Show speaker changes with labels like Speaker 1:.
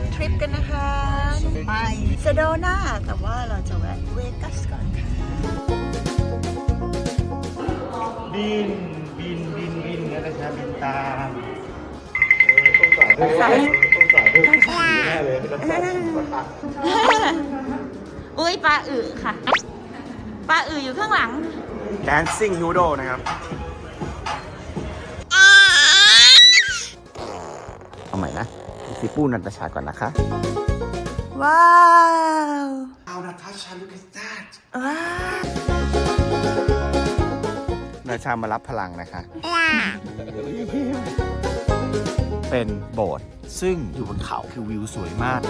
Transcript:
Speaker 1: ถทริปกันนะคะ ไปเซโดนาแต่ว่าเราจะแวะเวกัสก่อนค่ะ
Speaker 2: บิน บิน บิน บินนะจ๊ะบินตาม
Speaker 3: ต้องสาด้วยต้องสาด้วยแน่เลยต้องสา
Speaker 1: อุ้ยปลาอึค่ะ ปลาอึอยู่ข้างหลัง
Speaker 2: Dancing Noodle นะครับเอาใหม่นะ สิปูนันตชาก่อนนะคะ
Speaker 1: ว้าว
Speaker 2: เอานาทาชา look at that
Speaker 1: ว้าว
Speaker 2: นาชามารับพลังนะคะ เป็นโบสถ์ซึ่งอยู่บนเขาคือวิวสวยมาก